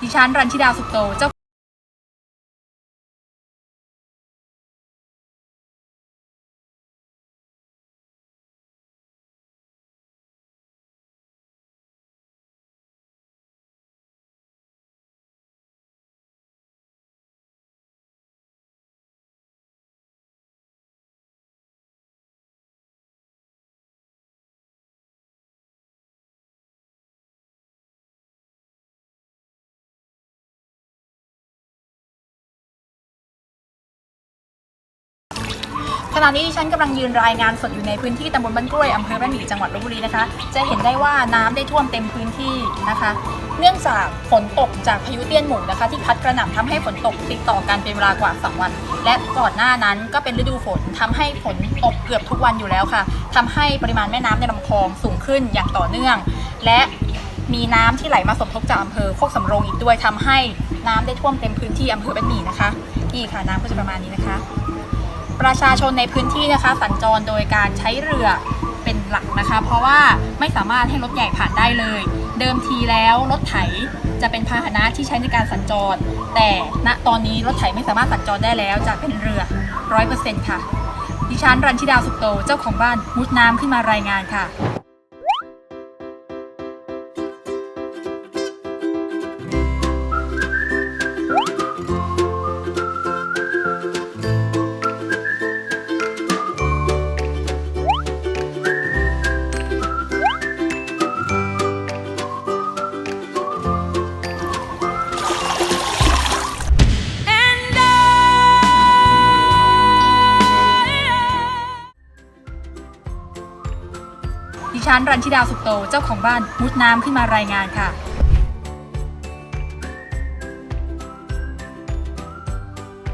ดิฉันรันชิดาสุขโตเจ้า ณะนี้ดิฉันกำลังยืนรายงานสดอยู่ในพื้นที่ตำบลบ้านกล้วยอำเภอบ้านหมี่จังหวัดลบบุรีนะคะ จะเห็นได้ว่าน้ำได้ท่วมเต็มพื้นที่นะคะ เนื่องจากฝนตกจากพายุเตี้ยนหมู่นะคะ ที่พัดกระหน่ำทำให้ฝนตกติดต่อกันเป็นเวลากว่า 2 วัน และก่อนหน้านั้นก็เป็นฤดูฝนทำให้ฝนตกเกือบทุกวันอยู่แล้วค่ะทำให้ปริมาณแม่น้ำในลำคลองสูงขึ้นอย่างต่อเนื่อง และมีน้ำที่ไหลมาสมทบจากอำเภอโคกสำโรงอีกด้วยทำให้น้ำได้ท่วมเต็มพื้นที่อำเภอบ้านหมี่นะคะนี่ค่ะน้ำก็จะประมาณนี้นะคะ ประชาชนในพื้นที่นะคะ สัญจรโดยการใช้เรือเป็นหลักนะคะ เพราะว่าไม่สามารถให้รถใหญ่ผ่านได้เลย เดิมทีแล้วรถไถจะเป็นพาหนะที่ใช้ในการสัญจร แต่ณตอนนี้รถไถไม่สามารถสัญจรได้แล้วจะเป็นเรือร้อยเปอร์เซ็นต์ค่ะ ดิฉันรันชิดาสุขโตเจ้าของบ้านมุดน้ำขึ้นมารายงานค่ะ ดิฉันรันชิดาสุขโตเจ้าของบ้านมุดน้ำขึ้นมารายงานค่ะ